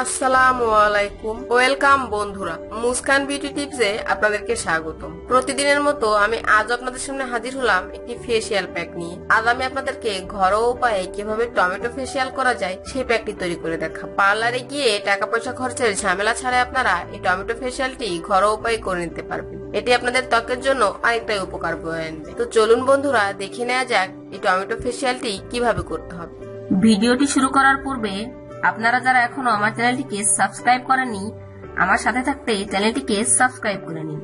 আসসালামু আলাইকুম। ওয়েলকাম বন্ধুরা, মুস্কান বিউটি টিপসে আপনাদেরকে স্বাগতম। প্রতিদিনের মতো আমি আজ আপনাদের সামনে হাজির হলাম একটি ফেসিয়াল প্যাক নিয়ে। আজ আমি আপনাদেরকে ঘরোয়া উপায়ে কীভাবে টমেটো ফেসিয়াল করা যায় সেই প্যাকটি তৈরি করে দেখা। পার্লারে গিয়ে টাকা পয়সা খরচের ঝামেলা ছাড়াই আপনারা এই টমেটো ফেসিয়ালটি ঘরোয়া উপায়ে করে নিতে পারবেন। এটি আপনাদের ত্বকের জন্য অনেকটাই উপকার বয়ে আনবে। তো চলুন বন্ধুরা, দেখে নেওয়া যাক এই টমেটো ফেসিয়ালটি কীভাবে করতে হবে। ভিডিওটি শুরু করার পূর্বে আপনারা যারা এখনও আমার চ্যানেলটিকে সাবস্ক্রাইব করেননি, আমার সাথে থাকতে চ্যানেলটিকে সাবস্ক্রাইব করে নিন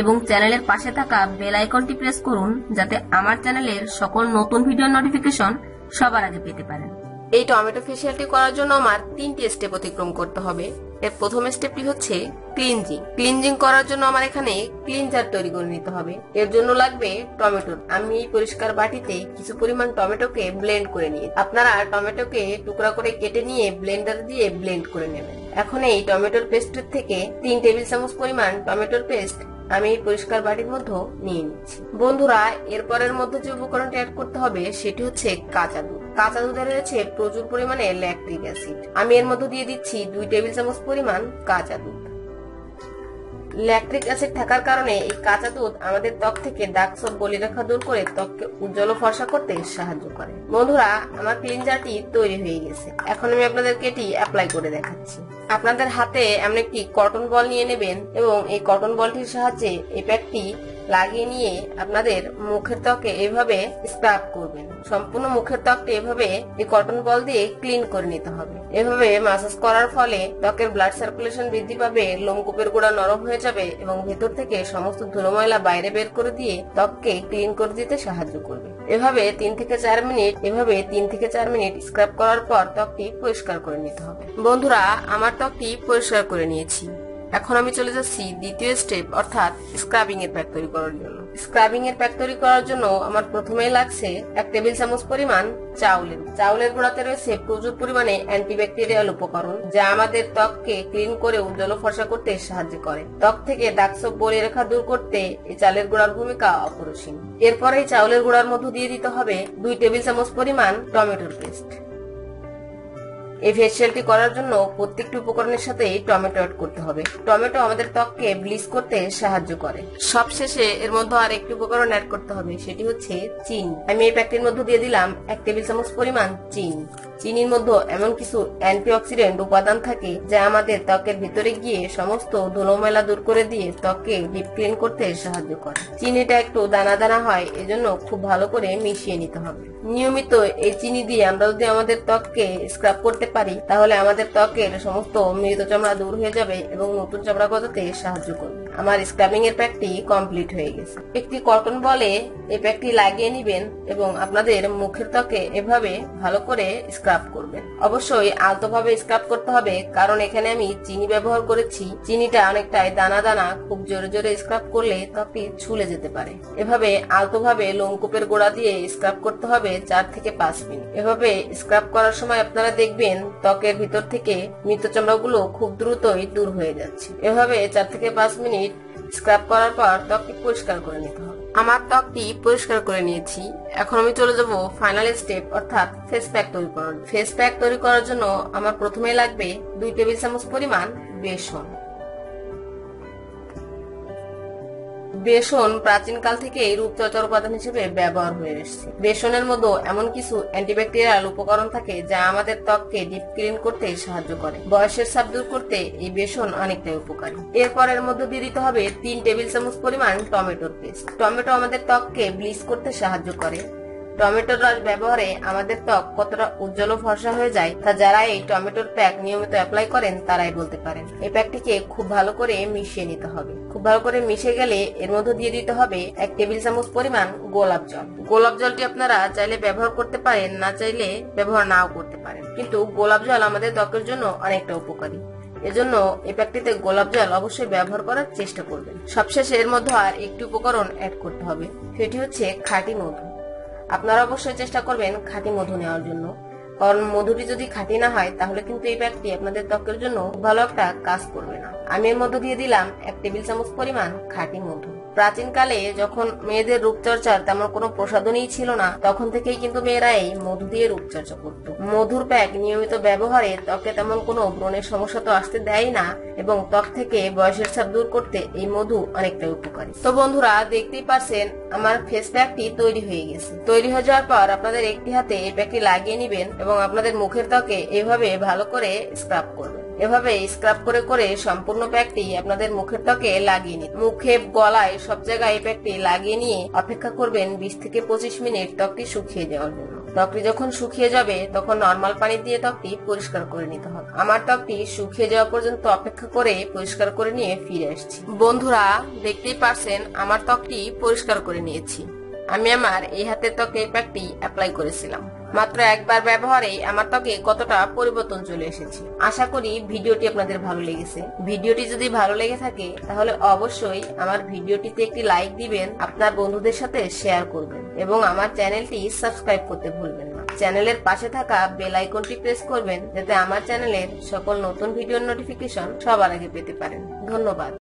এবং চ্যানেলের পাশে থাকা বেল আইকনটি প্রেস করুন যাতে আমার চ্যানেলের সকল নতুন ভিডিও নোটিফিকেশন সবার আগে পেতে পারেন। এই টমেটো ফেসিয়ালটি করার জন্য আমার তিনটি স্টেপ অতিক্রম করতে হবে। এর প্রথম স্টেপটি হচ্ছে ক্লিনজিং ক্লিনজিং করার জন্য আমার এখানে ক্লিনজার তৈরি করে নিতে হবে। এর জন্য লাগবে টমেটো। আমি এই পরিষ্কার বাটিতে কিছু পরিমাণ টমেটোকে ব্লেন্ড করে নিই। আপনারা টমেটোকে টুকরা করে কেটে নিয়ে ব্লেন্ডার দিয়ে ব্লেন্ড করে নেবেন। এখন এই টমেটোর পেস্টের থেকে তিন টেবিল চামচ পরিমাণ টমেটোর পেস্ট আমি এই পরিষ্কার বাটির মধ্যে নিয়ে নিচ্ছি। বন্ধুরা, এরপরের মধ্যে যে উপকরণটি অ্যাড করতে হবে, সেটি হচ্ছে কাঁচা দুধ। কাঁচা দুধে রয়েছে প্রচুর পরিমাণে ল্যাকটিক অ্যাসিড আমি এর মধ্যে দিয়ে দিচ্ছি দুই টেবিল চামচ পরিমাণ কাঁচা দুধ। ল্যাকট্রিক অ্যাসিড থাকার কারণে এই কাঁচা দুধ আমাদের ত্বক থেকে দাগ সব বলিরেখা দূর করে ত্বককে উজ্জ্বল ফর্সা করতে সাহায্য করে। বন্ধুরা, আমার ক্লিনজারটি তৈরি হয়ে গেছে। এখন আমি আপনাদেরকে এটি অ্যাপ্লাই করে দেখাচ্ছি। আপনাদের হাতে এমন একটি কটন বল নিয়ে নেবেন এবং এই কটন বলটির সাহায্যে এই প্যাকটি লাগিয়ে নিয়ে আপনাদের মুখের ত্বকে এভাবে স্ক্রাব করবেন। সম্পূর্ণ মুখের ত্বকটি এভাবে এই কটন বল দিয়ে ক্লিন করে নিতে হবে। এভাবে মাসাজ করার ফলে ত্বকের ব্লাড সার্কুলেশন বৃদ্ধি পাবে, লোমকূপের গোড়া নরম হয়ে যাবে এবং ভেতর থেকে সমস্ত ধুলো ময়লা বাইরে বের করে দিয়ে ত্বককে ক্লিন করে দিতে সাহায্য করবে। এভাবে তিন থেকে চার মিনিট, এভাবে তিন থেকে চার মিনিট স্ক্রাব করার পর ত্বকটি পরিষ্কার করে নিতে হবে। বন্ধুরা, আমার ত্বকটি পরিষ্কার করে নিয়েছি। এখন আমি চলে যাচ্ছি দ্বিতীয় স্টেপ অর্থাৎ স্ক্রাবিং এর প্যাক তৈরি করার জন্য। স্ক্রাবিং এর প্যাক তৈরি করার জন্য আমার প্রথমেই লাগছে এক টেবিল চামচ পরিমাণ চাউলের। চাউলের গুঁড়াতে রয়েছে প্রচুর পরিমাণে অ্যান্টিব্যাকটেরিয়াল উপকরণ, যা আমাদের ত্বককে ক্লিন করে উজ্জ্বল ফর্সা করতে সাহায্য করে। ত্বক থেকে দাগ সব বলিয়ে রেখা দূর করতে এই চালের গুঁড়ার ভূমিকা অপরিসীম। এরপর চাউলের গুঁড়ার মধ্যে দিয়ে দিতে হবে দুই টেবিল চামচ পরিমাণ টমেটোর পেস্ট এই ফেসিয়ালটি করার জন্য প্রত্যেকটি উপকরণের সাথে টমেটো অ্যাড করতে হবে। টমেটো আমাদের ত্বককে ব্লিচ করতে সাহায্য করে। সবশেষে এর মধ্যে আর একটি উপকরণ অ্যাড করতে হবে, সেটি হচ্ছে চিনি। আমি এই প্যাকটির মধ্যে দিয়ে দিলাম এক টেবিল চামচ পরিমাণ চিনি। চিনির মধ্যে এমন কিছু অ্যান্টিঅক্সিডেন্ট উপাদান থাকে যা আমাদের ত্বকের ভিতরে গিয়ে সমস্ত ধুলোমেলা দূর করে দিয়ে ত্বককে ডিপ ক্লিন করতে সাহায্য করে। চিনিটা একটু দানা দানা হয়, এজন্য খুব ভালো করে মিশিয়ে নিতে হবে। নিয়মিত এই চিনি দিয়ে আমরা যদি আমাদের ত্বককে স্ক্রাব করতে পারি, তাহলে আমাদের ত্বকের সমস্ত মৃত চামড়া দূর হয়ে যাবে এবং নতুন চামড়া গজাতে সাহায্য করবে। আমার স্ক্রাবিং এর প্যাকটি কমপ্লিট হয়ে গেছে। একটি কটন বলে এই প্যাকটি লাগিয়ে নিবেন এবং আপনাদের মুখের ত্বকে এভাবে ভালো করে স্ক্রাব করবেন। অবশ্যই আলতোভাবে স্ক্রাব করতে হবে, কারণ এখানে আমি চিনি ব্যবহার করেছি। চিনিটা অনেকটাই দানা দানা, খুব জোরে জোরে স্ক্রাব করলে ত্বকটি ছুলে যেতে পারে। এভাবে আলতোভাবে লোমকূপের গোড়া দিয়ে স্ক্রাব করতে হবে চার থেকে পাঁচ মিনিট। এভাবে স্ক্রাব করার সময় আপনারা দেখবেন ত্বকের ভিতর থেকে মৃত চামড়াগুলো খুব দ্রুতই দূর হয়ে যাচ্ছে। এভাবে চার থেকে পাঁচ মিনিট স্ক্রাব করার পর ত্বকটি পরিষ্কার করে নিতে হবে। আমার ত্বকটি পরিষ্কার করে নিয়েছি। এখন আমি চলে যাব ফাইনাল স্টেপ অর্থাৎ ফেস প্যাক তৈরি করার। ফেস প্যাক তৈরি করার জন্য আমার প্রথমে লাগবে দুই টেবিল চামচ পরিমাণ বেসন। বেসন প্রাচীনকাল থেকে রূপচর্চার উপাদান হিসেবে ব্যবহার হয়ে এসেছে। বেসনের মধ্যে এমন কিছু অ্যান্টিব্যাকটেরিয়াল উপকরণ থাকে যা আমাদের ত্বককে ডিপ ক্লিন করতে সাহায্য করে। বয়সের ছাপ দূর করতে এই বেসন অনেকটাই উপকারী। এরপরের মধ্যে দিয়ে দিতে হবে তিন টেবিল চামচ পরিমাণ টমেটোর পেস্ট। টমেটো আমাদের ত্বককে ব্লিচ করতে সাহায্য করে। টমেটোর রস ব্যবহারে আমাদের ত্বক কতটা উজ্জ্বল ও ফর্সা হয়ে যায় তা যারা এই টমেটোর প্যাক নিয়মিত অ্যাপ্লাই করেন তারাই বলতে পারেন। এই প্যাকটিকে খুব ভালো করে মিশিয়ে নিতে হবে। খুব ভালো করে মিশে গেলে এর মধ্যে দিয়ে দিতে হবে এক টেবিল চামচ পরিমাণ গোলাপ জল। গোলাপ জলটি আপনারা চাইলে ব্যবহার করতে পারেন, না চাইলে ব্যবহার নাও করতে পারেন। কিন্তু গোলাপ জল আমাদের ত্বকের জন্য অনেকটা উপকারী। এজন্য এই প্যাকটিতে গোলাপ জল অবশ্যই ব্যবহার করার চেষ্টা করবেন। সবশেষে এর মধ্যে আর একটি উপকরণ অ্যাড করতে হবে। সেটি হচ্ছে খাঁটি মধু। আপনারা অবশ্যই চেষ্টা করবেন খাঁটি মধু নেওয়ার জন্য। কারণ মধুটি যদি খাঁটি না হয়, তাহলে কিন্তু এই ব্যাগটি আপনাদের ত্বকের জন্য ভালো একটা কাজ করবে না। আমি এর মধ্যে দিয়ে দিলাম এক টেবিল চামচ পরিমাণ খাঁটি মধু। প্রাচীনকালে যখন মেয়েদের রূপচর্চার তেমন কোনো প্রসাধনী ছিল না, তখন থেকেই কিন্তু মেয়েরা এই মধু দিয়ে রূপচর্চা করত। মধুর প্যাক নিয়মিত ব্যবহারে ত্বকে তেমন কোনো ব্রণের সমস্যা তো আসতে দেয় না, এবং ত্বক থেকে বয়সের ছাপ দূর করতে এই মধু অনেকটা উপকারী। তো বন্ধুরা, দেখতেই পাচ্ছেন আমার ফেস প্যাকটি তৈরি হয়ে গেছে। তৈরি হয়ে যাওয়ার পর আপনাদের একটি হাতে এই প্যাকটি লাগিয়ে নেবেন এবং আপনাদের মুখের ত্বকে এভাবে ভালো করে স্ক্রাব করবেন। এভাবে স্ক্রাব করে করে সম্পূর্ণ প্যাকটি আপনাদের মুখের ত্বকে লাগিয়ে নিন। মুখে গলায় সব জায়গায় এই প্যাকটি লাগিয়ে নিয়ে অপেক্ষা করবেন বিশ থেকে পঁচিশ মিনিট ত্বকটি শুকিয়ে যাওয়ার জন্য। ত্বকটি যখন শুকিয়ে যাবে, তখন নর্মাল পানি দিয়ে ত্বকটি পরিষ্কার করে নিতে হবে। আমার ত্বকটি শুকিয়ে যাওয়া পর্যন্ত অপেক্ষা করে পরিষ্কার করে নিয়ে ফিরে আসছি। বন্ধুরা, দেখতেই পারছেন, আমার ত্বকটি পরিষ্কার করে নিয়েছি। আমি আমার এই হাতের ত্বকে প্যাকটি অ্যাপ্লাই করেছিলাম। মাত্র একবার ব্যবহারে আমার ত্বকে কতটা পরিবর্তন চলে এসেছে। আশা করি ভিডিওটি আপনাদের ভালো লেগেছে। ভিডিওটি যদি ভালো লেগে থাকে, তাহলে অবশ্যই আমার ভিডিওটিতে একটি লাইক দিবেন, আপনার বন্ধুদের সাথে শেয়ার করবেন এবং আমার চ্যানেলটি সাবস্ক্রাইব করতে ভুলবেন না। চ্যানেলের পাশে থাকা বেল আইকনটি প্রেস করবেন, যাতে আমার চ্যানেলের সকল নতুন ভিডিওর নোটিফিকেশন সবার আগে পেতে পারেন। ধন্যবাদ।